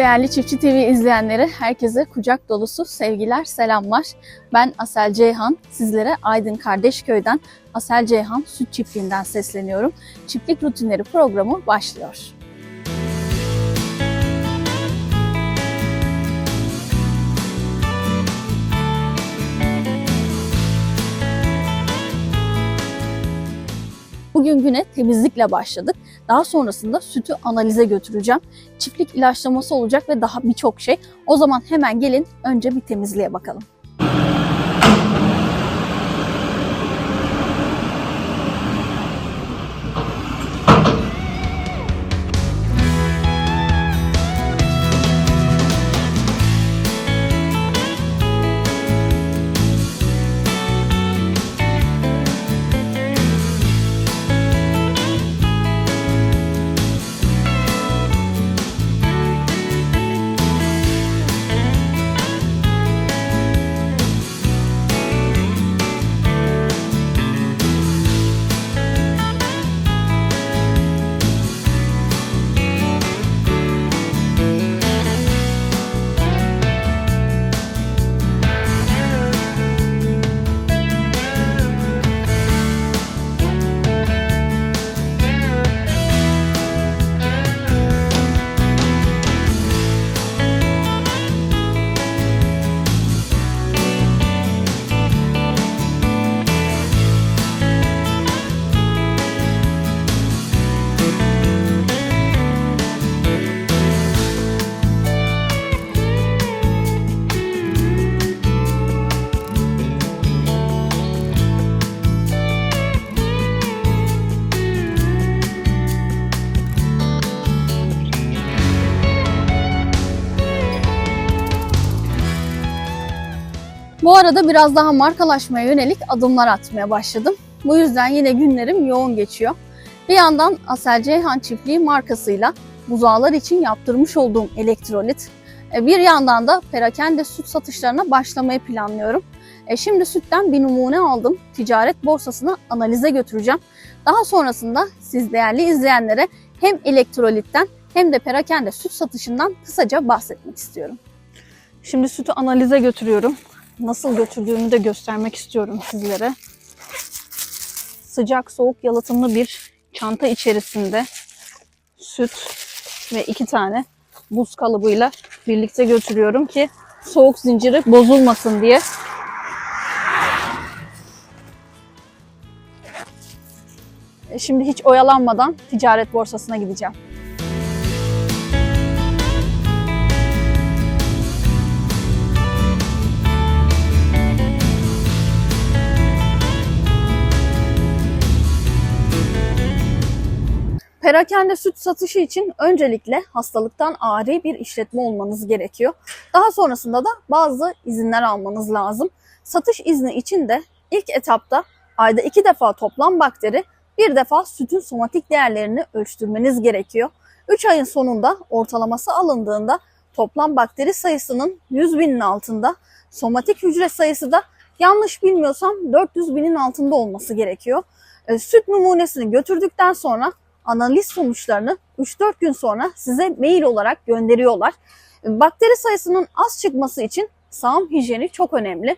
Değerli Çiftçi TV izleyenleri, herkese kucak dolusu sevgiler, selamlar. Ben Asel Ceyhan. Sizlere Aydın Kardeşköy'den Asel Ceyhan Süt Çiftliği'nden sesleniyorum. Çiftlik Rutinleri programı başlıyor. Bugün güne temizlikle başladık. Daha sonrasında sütü analize götüreceğim. Çiftlik ilaçlaması olacak ve daha birçok şey. O zaman hemen gelin önce bir temizliğe bakalım. Bu arada biraz daha markalaşmaya yönelik adımlar atmaya başladım. Bu yüzden yine günlerim yoğun geçiyor. Bir yandan Asel Ceyhan Çiftliği markasıyla buzağlar için yaptırmış olduğum elektrolit, e, bir yandan da perakende süt satışlarına başlamayı planlıyorum. E, Şimdi sütten bir numune aldım. Ticaret borsasına analize götüreceğim. Daha sonrasında siz değerli izleyenlere hem elektrolitten hem de perakende süt satışından kısaca bahsetmek istiyorum. Şimdi sütü analize götürüyorum nasıl götürdüğümü de göstermek istiyorum sizlere. Sıcak soğuk yalıtımlı bir çanta içerisinde süt ve iki tane buz kalıbıyla birlikte götürüyorum ki soğuk zinciri bozulmasın diye. E, Şimdi hiç oyalanmadan ticaret borsasına gideceğim. Perakende süt satışı için öncelikle hastalıktan ari bir işletme olmanız gerekiyor. Daha sonrasında da bazı izinler almanız lazım. Satış izni için de ilk etapta ayda iki defa toplam bakteri, bir defa sütün somatik değerlerini ölçtürmeniz gerekiyor. 3 ayın sonunda ortalaması alındığında toplam bakteri sayısının 100 binin altında, somatik hücre sayısı da yanlış bilmiyorsam 400 binin altında olması gerekiyor. E, Süt numunesini götürdükten sonra analiz sonuçlarını 3-4 gün sonra size mail olarak gönderiyorlar. Bakteri sayısının az çıkması için sağım hijyeni çok önemli.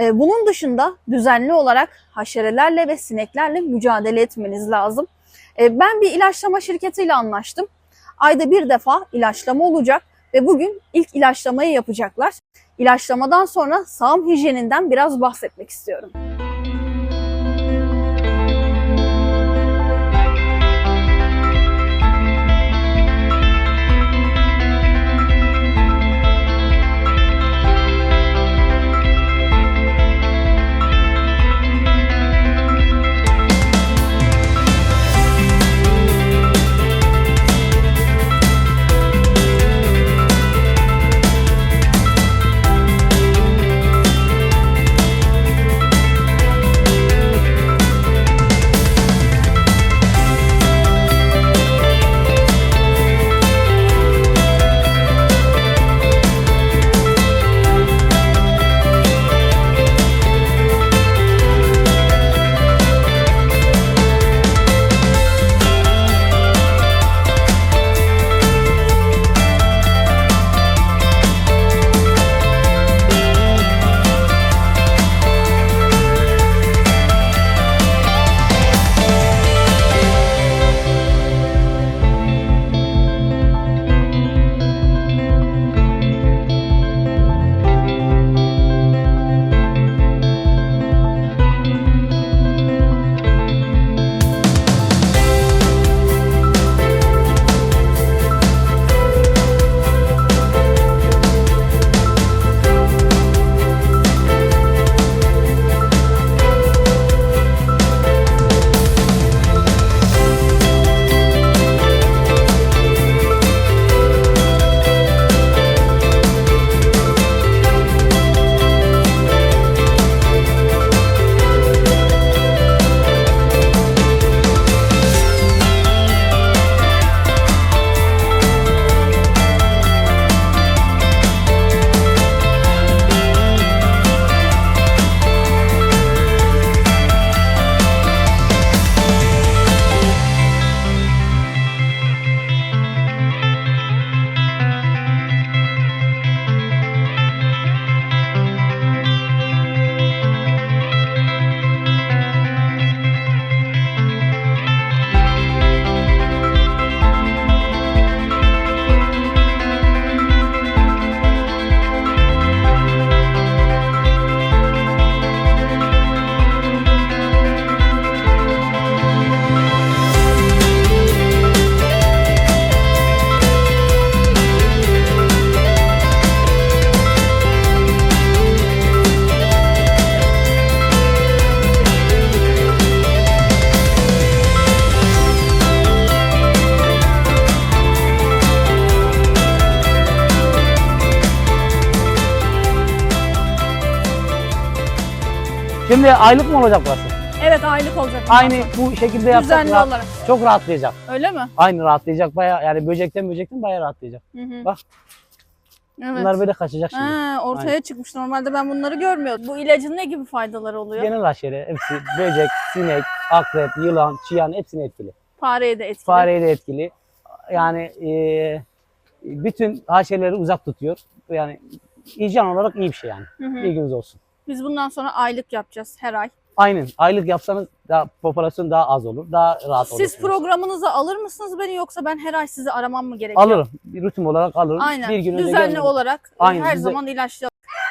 Ee, Bunun dışında düzenli olarak haşerelerle ve sineklerle mücadele etmeniz lazım. Ee, Ben bir ilaçlama şirketiyle anlaştım. Ayda bir defa ilaçlama olacak ve bugün ilk ilaçlamayı yapacaklar. İlaçlamadan sonra sağım hijyeninden biraz bahsetmek istiyorum. Şimdi aylık mı olacak burası? Evet aylık olacak. Aynı bu şekilde yapsak Düzenli rahat- olarak. çok rahatlayacak. Öyle mi? Aynı rahatlayacak bayağı yani böcekten böcekten bayağı rahatlayacak. Hı hı. Bak. Evet. Bunlar böyle kaçacak şimdi. Ha, ortaya Aynen. çıkmış. Normalde ben bunları görmüyordum. Bu ilacın ne gibi faydaları oluyor? Genel haşere hepsi böcek, sinek, akrep, yılan, çiyan hepsine etkili. Fareye de etkili. Fareye de etkili. Yani e, bütün haşereleri uzak tutuyor. Yani hijyen olarak iyi bir şey yani. Hı hı. Bilginiz olsun. Biz bundan sonra aylık yapacağız her ay. Aynen. Aylık yapsanız daha popülasyon daha az olur. Daha rahat olur. Siz programınıza alır mısınız beni yoksa ben her ay sizi aramam mı gerekiyor? Alırım. Bir rutin olarak alırım. Aynen. Bir gün önce Düzenli gelmeden- olarak e, Aynen, her bize- zaman ilaçlı.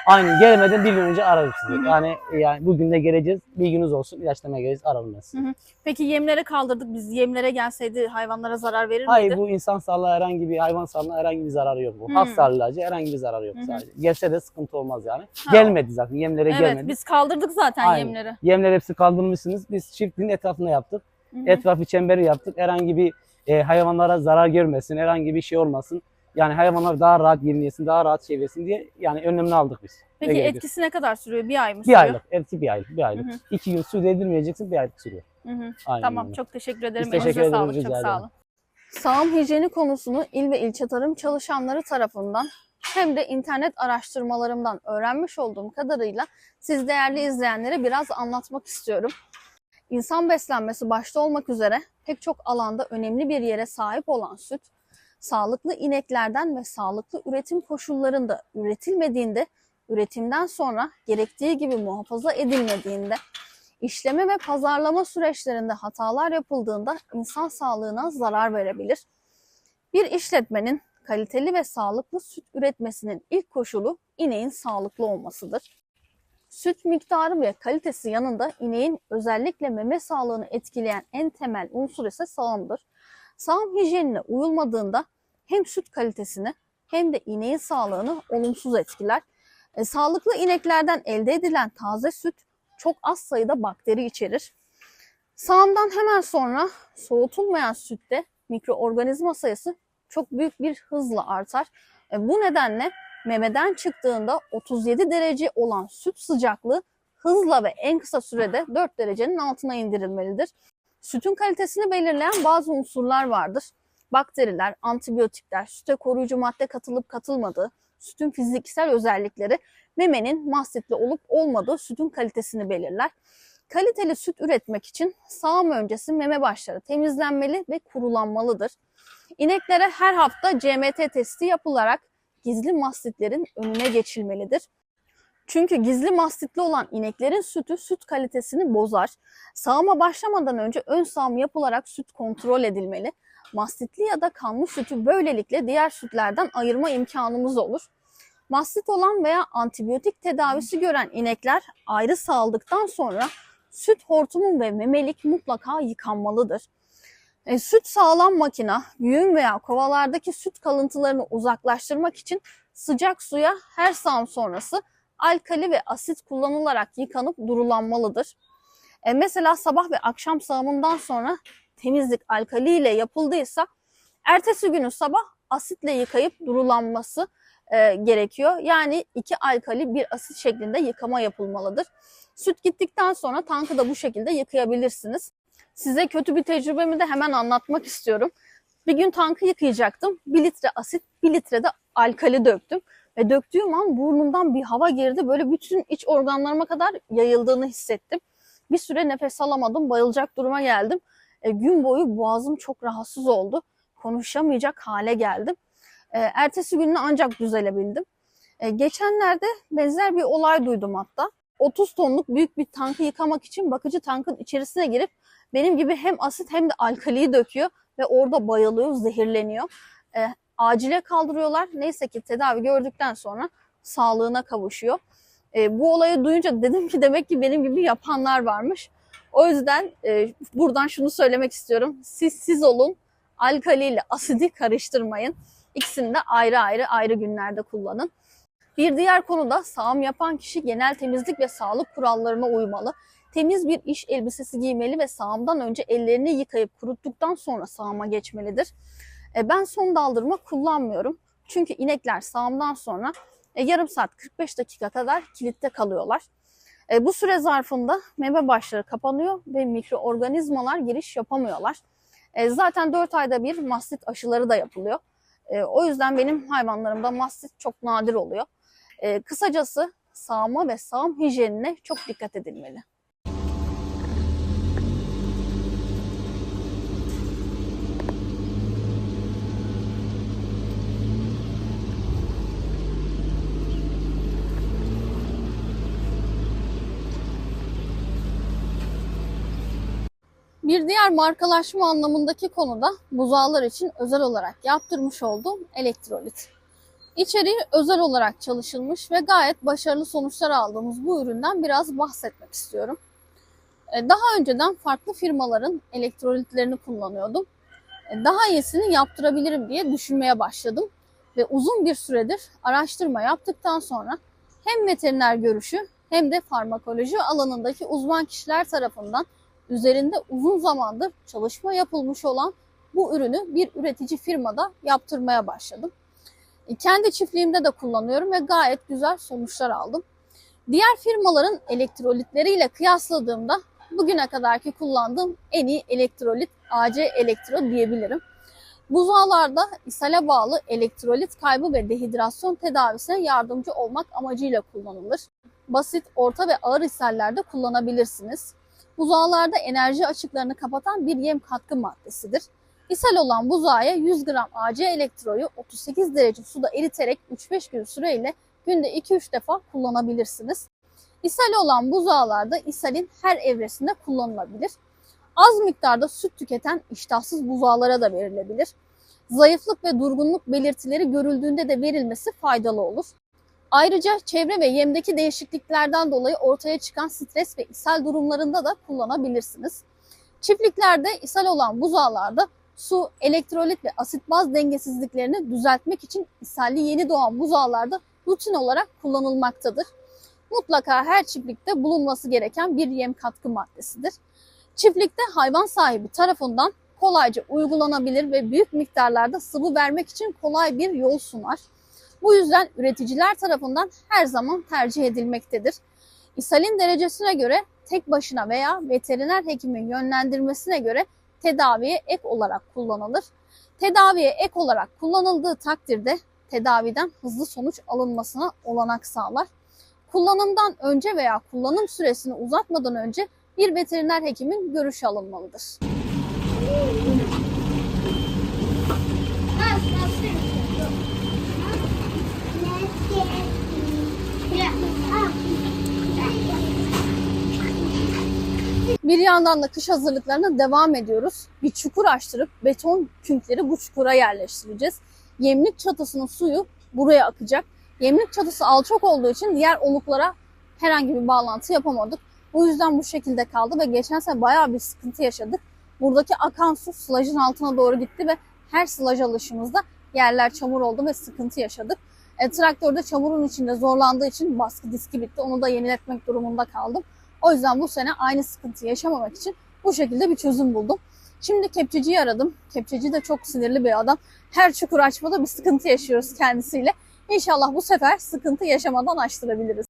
Aynen. Gelmeden bir gün önce ararım sizi. Hı hı. Yani yani bugün de geleceğiz. Bilginiz olsun. İlaçlamaya geleceğiz. Ararım ben sizi. Peki yemlere kaldırdık. Biz yemlere gelseydi hayvanlara zarar verir Hayır miydi? bu insan sağlığına herhangi bir hayvan sağlığına herhangi bir zararı yok bu. Halk sağlığı ilacı herhangi bir zararı yok Hı hı. sadece. Gelse de sıkıntı olmaz yani. Ha, Gelmedi zaten. Yemlere Evet gelmedi. biz kaldırdık zaten Aynen. yemleri. Yemler hepsi kaldırmışsınız. Biz çiftliğin etrafında yaptık. Hı hı. Etrafı çemberi yaptık. Herhangi bir e, hayvanlara zarar görmesin, herhangi bir şey olmasın. Yani hayvanlar daha rahat yemleyesin, daha rahat şey yesin diye yani önlemini aldık biz. Peki gerekiyor? etkisi ne kadar sürüyor? Bir ay mı Bir sürüyor? aylık, etki bir aylık, bir aylık. Hı hı. İki gün su değdirmeyeceksin, bir aylık sürüyor. Hı hı. Aynen Tamam öyle. çok teşekkür ederim. Biz teşekkür ederiz, sağlık. Çok sağ olun. Sağım hijyeni konusunu il ve ilçe tarım çalışanları tarafından hem de internet araştırmalarımdan öğrenmiş olduğum kadarıyla siz değerli izleyenlere biraz anlatmak istiyorum. İnsan beslenmesi başta olmak üzere pek çok alanda önemli bir yere sahip olan süt, sağlıklı ineklerden ve sağlıklı üretim koşullarında üretilmediğinde, üretimden sonra gerektiği gibi muhafaza edilmediğinde, işleme ve pazarlama süreçlerinde hatalar yapıldığında insan sağlığına zarar verebilir. Bir işletmenin kaliteli ve sağlıklı süt üretmesinin ilk koşulu ineğin sağlıklı olmasıdır. Süt miktarı ve kalitesi yanında ineğin özellikle meme sağlığını etkileyen en temel unsur ise sağımdır. Sağım hijyenine uyulmadığında hem süt kalitesini hem de ineğin sağlığını olumsuz etkiler. E, sağlıklı ineklerden elde edilen taze süt çok az sayıda bakteri içerir. Sağımdan hemen sonra soğutulmayan sütte mikroorganizma sayısı çok büyük bir hızla artar. E, bu nedenle memeden çıktığında 37 derece olan süt sıcaklığı hızla ve en kısa sürede 4 derecenin altına indirilmelidir. Sütün kalitesini belirleyen bazı unsurlar vardır. Bakteriler, antibiyotikler, süte koruyucu madde katılıp katılmadığı, sütün fiziksel özellikleri, memenin mastitli olup olmadığı sütün kalitesini belirler. Kaliteli süt üretmek için sağım öncesi meme başları temizlenmeli ve kurulanmalıdır. İneklere her hafta CMT testi yapılarak gizli mastitlerin önüne geçilmelidir. Çünkü gizli mastitli olan ineklerin sütü süt kalitesini bozar. Sağıma başlamadan önce ön sağım yapılarak süt kontrol edilmeli. Mastitli ya da kanlı sütü böylelikle diğer sütlerden ayırma imkanımız olur. Mastit olan veya antibiyotik tedavisi gören inekler ayrı sağıldıktan sonra süt hortumu ve memelik mutlaka yıkanmalıdır. E, süt sağlam makina, güğüm veya kovalardaki süt kalıntılarını uzaklaştırmak için sıcak suya her sağım sonrası alkali ve asit kullanılarak yıkanıp durulanmalıdır. E, mesela sabah ve akşam sağımından sonra temizlik alkali ile yapıldıysa ertesi günü sabah asitle yıkayıp durulanması e, gerekiyor. Yani iki alkali bir asit şeklinde yıkama yapılmalıdır. Süt gittikten sonra tankı da bu şekilde yıkayabilirsiniz. Size kötü bir tecrübemi de hemen anlatmak istiyorum. Bir gün tankı yıkayacaktım. 1 litre asit, 1 litre de alkali döktüm. Ve döktüğüm an burnumdan bir hava girdi. Böyle bütün iç organlarıma kadar yayıldığını hissettim. Bir süre nefes alamadım, bayılacak duruma geldim. E, gün boyu boğazım çok rahatsız oldu. Konuşamayacak hale geldim. E, ertesi gününe ancak düzelebildim. E, geçenlerde benzer bir olay duydum hatta. 30 tonluk büyük bir tankı yıkamak için bakıcı tankın içerisine girip benim gibi hem asit hem de alkaliyi döküyor ve orada bayılıyor, zehirleniyor. E, acile kaldırıyorlar. Neyse ki tedavi gördükten sonra sağlığına kavuşuyor. E, bu olayı duyunca dedim ki demek ki benim gibi yapanlar varmış. O yüzden e, buradan şunu söylemek istiyorum. Siz siz olun, alkali ile asidi karıştırmayın. İkisini de ayrı ayrı ayrı günlerde kullanın. Bir diğer konuda sağım yapan kişi genel temizlik ve sağlık kurallarına uymalı. Temiz bir iş elbisesi giymeli ve sağımdan önce ellerini yıkayıp kuruttuktan sonra sağıma geçmelidir. E, ben son daldırma kullanmıyorum. Çünkü inekler sağımdan sonra e, yarım saat 45 dakika kadar kilitte kalıyorlar. E, bu süre zarfında meme başları kapanıyor ve mikroorganizmalar giriş yapamıyorlar. E, zaten 4 ayda bir mastit aşıları da yapılıyor. E, o yüzden benim hayvanlarımda mastit çok nadir oluyor. E, kısacası sağma ve sağım hijyenine çok dikkat edilmeli. Bir diğer markalaşma anlamındaki konuda buzağlar için özel olarak yaptırmış olduğum elektrolit. İçeriği özel olarak çalışılmış ve gayet başarılı sonuçlar aldığımız bu üründen biraz bahsetmek istiyorum. E, Daha önceden farklı firmaların elektrolitlerini kullanıyordum. E, Daha iyisini yaptırabilirim diye düşünmeye başladım. Ve uzun bir süredir araştırma yaptıktan sonra hem veteriner görüşü hem de farmakoloji alanındaki uzman kişiler tarafından üzerinde uzun zamandır çalışma yapılmış olan bu ürünü bir üretici firmada yaptırmaya başladım. E, Kendi çiftliğimde de kullanıyorum ve gayet güzel sonuçlar aldım. Diğer firmaların elektrolitleriyle kıyasladığımda bugüne kadarki kullandığım en iyi elektrolit AC Elektro diyebilirim. Buzağlarda ishale bağlı elektrolit kaybı ve dehidrasyon tedavisine yardımcı olmak amacıyla kullanılır. Basit, orta ve ağır ishallerde kullanabilirsiniz. Buzağlarda enerji açıklarını kapatan bir yem katkı maddesidir. İshal olan buzağa 100 gram AC elektroyu 38 derece suda eriterek 3-5 gün süreyle günde 2-3 defa kullanabilirsiniz. İshal olan buzağlarda ishalin her evresinde kullanılabilir. Az miktarda süt tüketen iştahsız buzağlara da verilebilir. Zayıflık ve durgunluk belirtileri görüldüğünde de verilmesi faydalı olur. Ayrıca çevre ve yemdeki değişikliklerden dolayı ortaya çıkan stres ve ishal durumlarında da kullanabilirsiniz. Çiftliklerde ishal olan buzağlarda su, elektrolit ve asit baz dengesizliklerini düzeltmek için ishalli yeni doğan buzağlarda rutin olarak kullanılmaktadır. Mutlaka her çiftlikte bulunması gereken bir yem katkı maddesidir. Çiftlikte hayvan sahibi tarafından kolayca uygulanabilir ve büyük miktarlarda sıvı vermek için kolay bir yol sunar. Bu yüzden üreticiler tarafından her zaman tercih edilmektedir. İshalin derecesine göre tek başına veya veteriner hekimin yönlendirmesine göre tedaviye ek olarak kullanılır. Tedaviye ek olarak kullanıldığı takdirde tedaviden hızlı sonuç alınmasına olanak sağlar. Kullanımdan önce veya kullanım süresini uzatmadan önce bir veteriner hekimin görüşü alınmalıdır. Bir yandan da kış hazırlıklarına devam ediyoruz. Bir çukur açtırıp beton künkleri bu çukura yerleştireceğiz. Yemlik çatısının suyu buraya akacak. Yemlik çatısı alçak olduğu için diğer oluklara herhangi bir bağlantı yapamadık. Bu yüzden bu şekilde kaldı ve geçen sene bayağı bir sıkıntı yaşadık. Buradaki akan su sılajın altına doğru gitti ve her sılaj alışımızda yerler çamur oldu ve sıkıntı yaşadık. E, traktörde çamurun içinde zorlandığı için baskı diski bitti. Onu da yeniletmek durumunda kaldım. O yüzden bu sene aynı sıkıntıyı yaşamamak için bu şekilde bir çözüm buldum. Şimdi kepçeciyi aradım. Kepçeci de çok sinirli bir adam. Her çukur açmada bir sıkıntı yaşıyoruz kendisiyle. İnşallah bu sefer sıkıntı yaşamadan açtırabiliriz.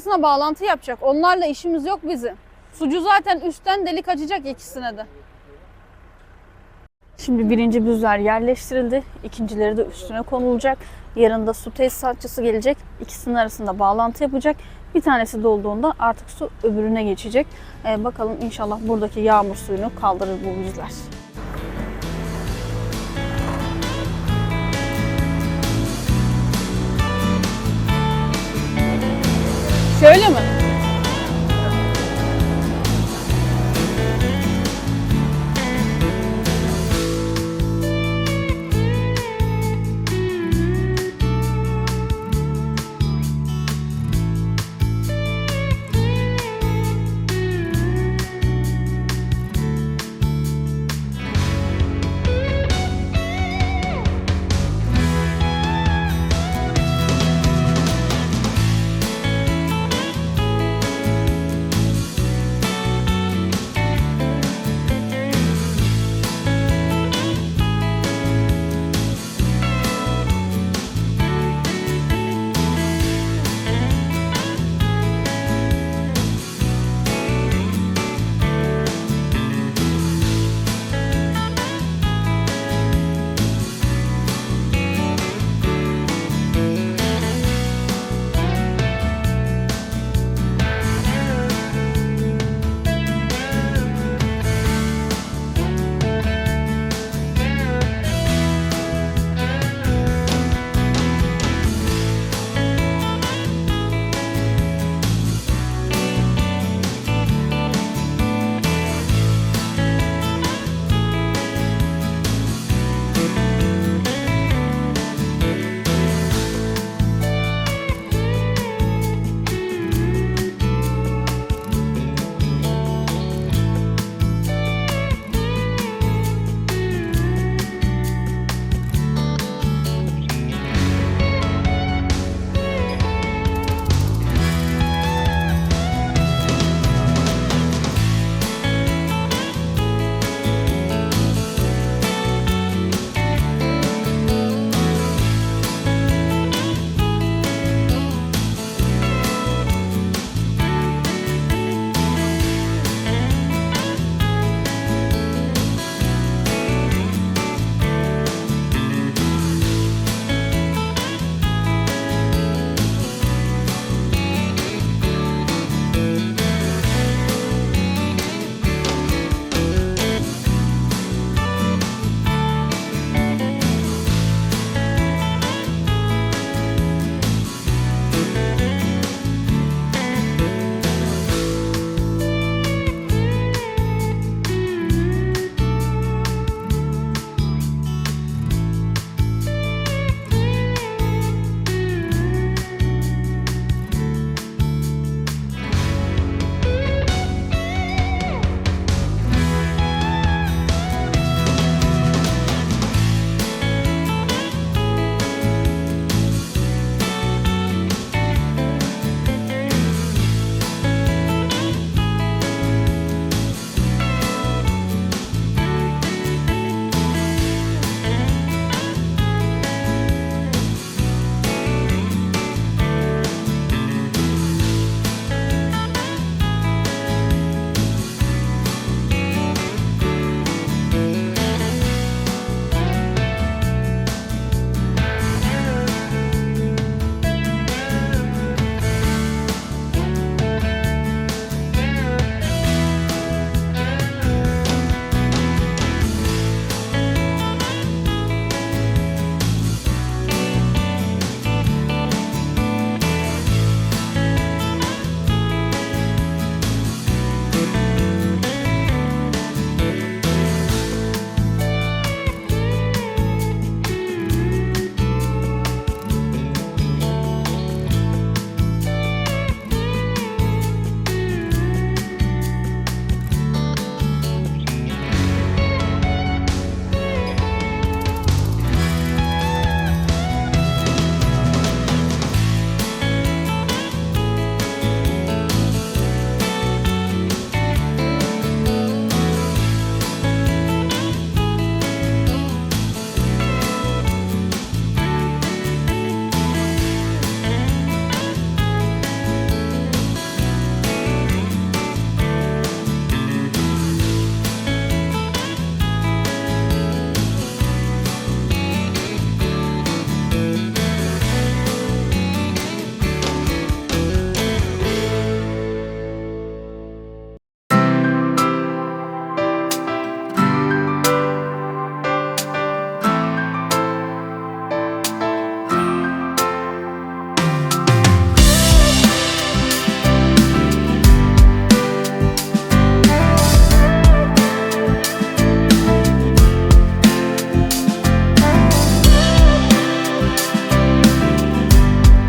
Arasına bağlantı yapacak. Onlarla işimiz yok bizim. Sucu zaten üstten delik açacak ikisine de. Şimdi birinci büzler yerleştirildi. İkincileri de üstüne konulacak. Yarın da su tesisatçısı gelecek. İkisinin arasında bağlantı yapacak. Bir tanesi dolduğunda artık su öbürüne geçecek. Ee, bakalım inşallah buradaki yağmur suyunu kaldırır bu büzler. Şöyle mi?